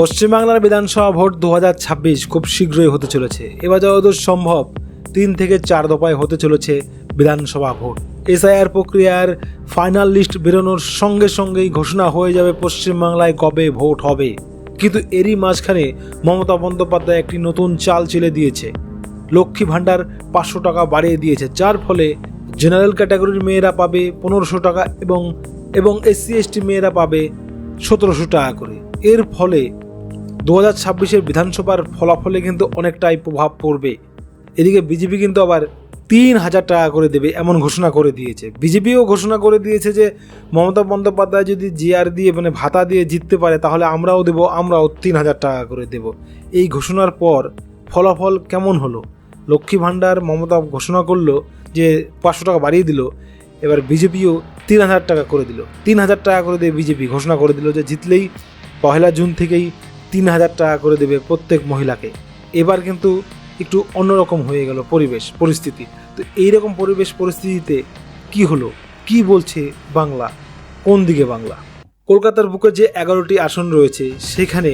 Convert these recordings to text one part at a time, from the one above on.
পশ্চিমবাংলার বিধানসভা ভোট দু হাজার ছাব্বিশ খুব শীঘ্রই হতে চলেছে। এবার যতদূর সম্ভব তিন থেকে চার দফায় হতে চলেছে বিধানসভা ভোট। এসআইআর প্রক্রিয়ার ফাইনাল লিস্ট বেরোনোর সঙ্গে সঙ্গেই ঘোষণা হয়ে যাবে পশ্চিমবাংলায় কবে ভোট হবে। কিন্তু এরই মাঝখানে মমতা বন্দ্যোপাধ্যায় একটি নতুন চাল চেলে দিয়েছে। লক্ষ্মী ভাণ্ডার পাঁচশো টাকা বাড়িয়ে দিয়েছে, যার ফলে জেনারেল ক্যাটাগরির মেয়েরা পাবে পনেরোশো টাকা এবং এবং এসসি এসটি মেয়েরা পাবে সতেরোশো টাকা করে। এর ফলে দু হাজার ছাব্বিশের বিধানসভার ফলাফলে কিন্তু অনেকটাই প্রভাব পড়বে। এদিকে বিজেপি কিন্তু আবার তিন হাজার টাকা করে দেবে এমন ঘোষণা করে দিয়েছে। বিজেপিও ঘোষণা করে দিয়েছে যে, মমতা বন্দ্যোপাধ্যায় যদি জিআর দিয়ে মানে ভাতা দিয়ে জিততে পারে, তাহলে আমরাও দেবো, আমরাও তিন হাজার টাকা করে দেব। এই ঘোষণার পর ফলাফল কেমন হলো? লক্ষ্মী ভাণ্ডার মমতা ঘোষণা করল যে, পাঁচশো টাকা বাড়িয়ে দিল। এবার বিজেপিও তিন হাজার টাকা করে দিল। তিন হাজার টাকা করে দিয়ে বিজেপি ঘোষণা করে দিল যে, জিতলেই পহেলা জুন থেকেই তিন হাজার টাকা করে দেবে প্রত্যেক মহিলাকে। এবার কিন্তু একটু অন্যরকম হয়ে গেল পরিবেশ, পরিস্থিতি। তো এইরকম পরিবেশ পরিস্থিতিতে কি হলো? কি বলছে বাংলা? কোন দিকে বাংলা? কলকাতার বুকে যে এগারোটি আসন রয়েছে, সেখানে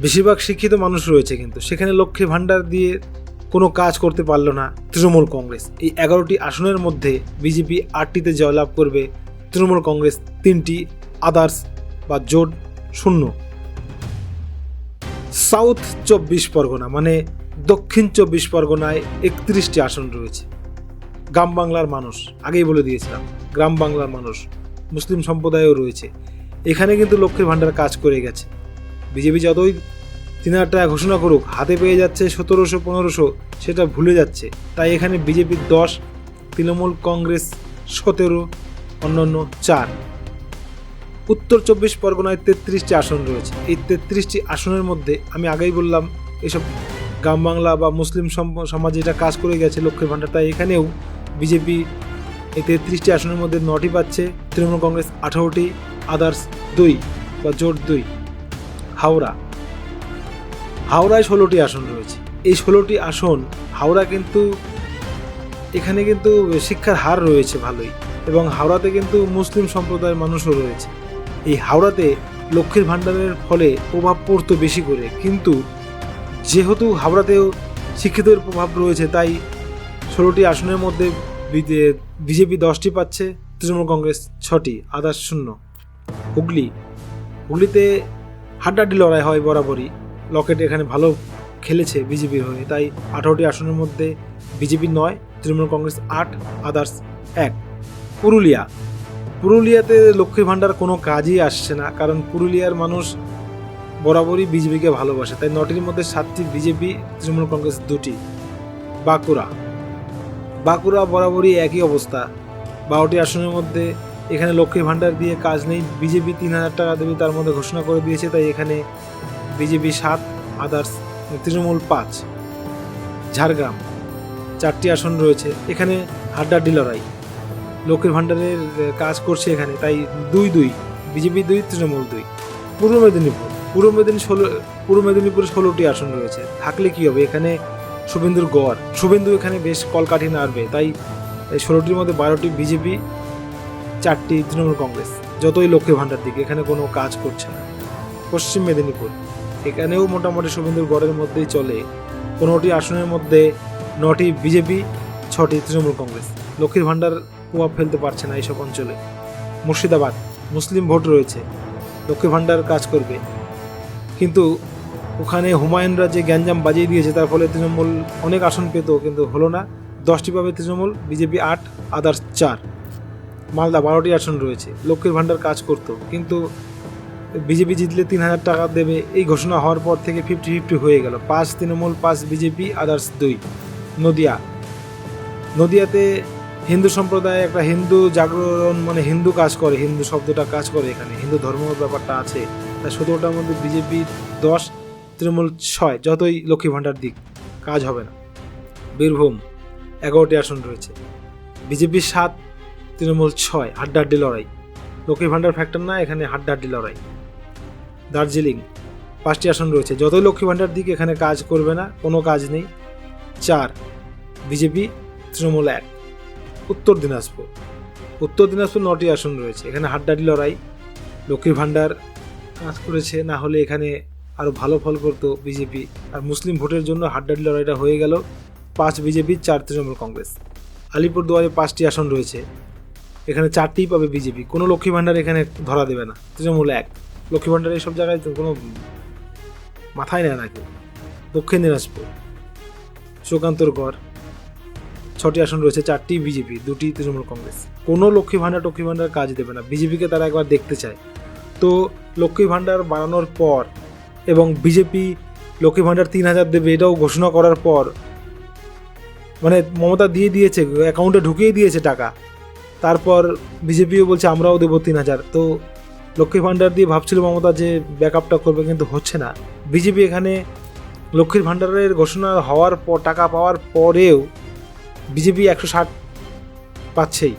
বেশিরভাগ শিক্ষিত মানুষ রয়েছে কিন্তু। সেখানে লক্ষ্মী ভাণ্ডার দিয়ে কোনো কাজ করতে পারল না তৃণমূল কংগ্রেস। এই এগারোটি আসনের মধ্যে বিজেপি আটটিতে জয়লাভ করবে তৃণমূল কংগ্রেস তিনটি, আদার্স বা জোট শূন্য। সাউথ চব্বিশ পরগনা মানে দক্ষিণ চব্বিশ পরগনায় একত্রিশটি আসন রয়েছে। গ্রাম বাংলার মানুষ, আগেই বলে দিয়েছিলাম, গ্রাম বাংলার মানুষ, মুসলিম সম্প্রদায়ও রয়েছে। এখানে কিন্তু লক্ষ্মীর ভাণ্ডার কাজ করে গেছে। বিজেপি যতই তিন হাজার টাকা ঘোষণা করুক, হাতে পেয়ে যাচ্ছে সতেরোশো, পনেরোশো, সেটা ভুলে যাচ্ছে। তাই এখানে বিজেপির দশ, তৃণমূল কংগ্রেস সতেরো, অন্যান্য চার। উত্তর চব্বিশ পরগনায় তেত্রিশটি আসন রয়েছে। এই তেত্রিশটি আসনের মধ্যে আমি আগেই বললাম, এসব গ্রাম বাংলা বা মুসলিম সম- সমাজে এটা কাজ করে গেছে লক্ষ্মীর ভাণ্ডার। তাই এখানেও বিজেপি এই তেত্রিশটি আসনের মধ্যে নটি পাচ্ছে, তৃণমূল কংগ্রেস আঠারোটি, আদার্স দুই বা জোট দুই। হাওড়া। হাওড়ায় ষোলোটি আসন রয়েছে। এই ষোলোটি আসন, হাওড়া কিন্তু, এখানে কিন্তু শিক্ষার হার রয়েছে ভালোই এবং হাওড়াতে কিন্তু মুসলিম সম্প্রদায়ের মানুষও রয়েছে। এই হাওড়াতে লক্ষ্মীর ভাণ্ডারের ফলে প্রভাব পড়তো বেশি করে। কিন্তু যেহেতু হাওড়াতেও শিক্ষিতের প্রভাব রয়েছে, তাই ষোলোটি আসনের মধ্যে বিজেপি দশটি পাচ্ছে, তৃণমূল কংগ্রেস ছটি, আদার্স শূন্য। হুগলি, হুগলিতে হাড্ডাহাড্ডি লড়াই হয় বরাবরই। লকেট এখানে ভালো খেলেছে বিজেপির হয়ে, তাই আঠারোটি আসনের মধ্যে বিজেপি নয়, তৃণমূল কংগ্রেস আট, আদার্স এক। পুরুলিয়া পুরুলিয়াতে লক্ষ্মী ভাণ্ডার কোনো কাজই আসছে না, কারণ পুরুলিয়ার মানুষ বরাবরই বিজেপিকে ভালোবাসে। তাই নটির মধ্যে সাতটি বিজেপি, তৃণমূল কংগ্রেস দুটি। বাঁকুড়া। বাঁকুড়া বরাবরই একই অবস্থা। বারোটি আসনের মধ্যে এখানে লক্ষ্মী ভাণ্ডার দিয়ে কাজ নেই। বিজেপি তিন হাজার টাকা দেবে তার মধ্যে ঘোষণা করে দিয়েছে, তাই এখানে বিজেপি সাত, আদার্স, তৃণমূল পাঁচ। ঝাড়গ্রাম, চারটি আসন রয়েছে। এখানে হাড্ডাহাড্ডি লড়াই। লক্ষ্মীর ভাণ্ডারের কাজ করছে এখানে, তাই দুই দুই, বিজেপি দুই, তৃণমূল দুই। পূর্ব মেদিনীপুর, পূর্ব মেদিনী ষোলো, পূর্ব মেদিনীপুরে ষোলোটি আসন রয়েছে। থাকলে কি হবে? এখানে শুভেন্দুর গড়, শুভেন্দু এখানে বেশ কলকাঠি নাড়বে, তাই ষোলোটির মধ্যে বারোটি বিজেপি, চারটি তৃণমূল কংগ্রেস, যতই লক্ষ্মী ভাণ্ডার দিকে, এখানে কোনো কাজ করছে না। পশ্চিম মেদিনীপুর, এখানেও মোটামুটি শুভেন্দুর গড়ের মধ্যেই চলে। পনেরোটি আসনের মধ্যে নটি বিজেপি, ছটি তৃণমূল কংগ্রেস। লক্ষ্মীর ভাণ্ডার প্রভাব ফেলতে পারছে না এইসব অঞ্চলে। মুর্শিদাবাদ, মুসলিম ভোট রয়েছে, লক্ষ্মী ভাণ্ডার কাজ করবে। কিন্তু ওখানে হুমায়ুনরা যে গ্যাঞ্জাম বাজিয়ে দিয়েছে, তার ফলে তৃণমূল অনেক আসন পেত কিন্তু হলো না। দশটি পাবে তৃণমূল, বিজেপি আট, আদার্স চার। মালদা বারোটি আসন রয়েছে, লক্ষ্মীর ভাণ্ডার কাজ করতো। কিন্তু বিজেপি জিতলে তিন হাজার টাকা দেবে, এই ঘোষণা হওয়ার পর থেকে ফিফটি ফিফটি হয়ে গেল। পাঁচ তৃণমূল, পাঁচ বিজেপি, আদার্স দুই। নদিয়া। নদিয়াতে হিন্দু সম্প্রদায় একটা হিন্দু জাগরণ মানে হিন্দু কাজ করে, হিন্দু শব্দটা কাজ করে এখানে, হিন্দু ধর্ম ব্যাপারটা আছে। তাই সতেরোটার মধ্যে বিজেপি দশ, তৃণমূল ছয়, যতই লক্ষ্মী ভাণ্ডার দিক, কাজ হবে না। বীরভূম, এগারোটি আসন রয়েছে। বিজেপি সাত, তৃণমূল ছয়, হাড্ডাহাড্ডি লড়াই। লক্ষ্মী ভাণ্ডার ফ্যাক্টর না, এখানে হাড্ডাহাড্ডি লড়াই। দার্জিলিং, পাঁচটি আসন রয়েছে। যতই লক্ষ্মী ভাণ্ডার দিক, এখানে কাজ করবে না, কোনো কাজ নেই। চার, বিজেপি, তৃণমূল এক। উত্তর দিনাজপুর। উত্তর দিনাজপুর নটি আসন রয়েছে। এখানে হাড্ডাডি লড়াই, লক্ষ্মীর ভাণ্ডার কাজ করেছে। না হলে এখানে আরও ভালো ফল করতো বিজেপি। আর মুসলিম ভোটের জন্য হাড্ডাডি লড়াইটা হয়ে গেল পাঁচ বিজেপি চার তৃণমূল কংগ্রেস। আলিপুরদুয়ারে পাঁচটি আসন রয়েছে। এখানে চারটিই পাবে বিজেপি। কোনো লক্ষ্মী ভাণ্ডার এখানে ধরা দেবে না। তৃণমূল এক। লক্ষ্মী ভাণ্ডার এইসব জায়গায় তো কোনো মাথায় নেয় না কেউ। দক্ষিণ দিনাজপুর সুকান্তর গড় ছটি আসন রয়েছে, চারটি বিজেপি, দুটি তৃণমূল কংগ্রেস। কোনো লক্ষ্মী ভাণ্ডার, টক্ষ্মী ভাণ্ডার কাজ দেবে না। বিজেপিকে তারা একবার দেখতে চায়। তো লক্ষ্মী ভাণ্ডার বাড়ানোর পর এবং বিজেপি লক্ষ্মী ভাণ্ডার তিন হাজার দেবে, এটাও ঘোষণা করার পর মানে মমতা দিয়ে দিয়েছে অ্যাকাউন্টে ঢুকিয়ে দিয়েছে টাকা। তারপর বিজেপিও বলছে, আমরাও দেবো তিন হাজার। তো লক্ষ্মী ভাণ্ডার দিয়ে ভাবছিল মমতা যে ব্যাকআপটা করবে, কিন্তু হচ্ছে না। বিজেপি এখানে লক্ষ্মীর ভাণ্ডারের ঘোষণা হওয়ার পর, টাকা পাওয়ার পরেও বিজেপি একশো ষাট পাচ্ছেই,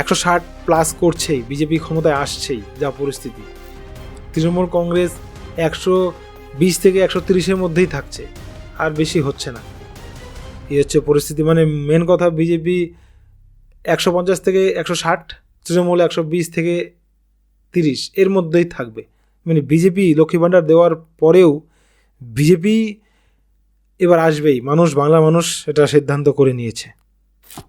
একশো ষাট প্লাস করছেই, বিজেপি ক্ষমতায় আসছেই যা পরিস্থিতি। তৃণমূল কংগ্রেস একশো বিশ থেকে একশো তিরিশের মধ্যেই থাকছে, আর বেশি হচ্ছে না। এই হচ্ছে পরিস্থিতি মানে মেন কথা বিজেপি একশো পঞ্চাশ থেকে একশো ষাট, তৃণমূল একশো বিশ থেকে তিরিশ এর মধ্যেই থাকবে। মানে বিজেপি লক্ষ্মী ভাণ্ডার দেওয়ার পরেও বিজেপি এবার আসবেই। মানুষ বাংলা মানুষ এটা সিদ্ধান্ত করে নিয়েছে।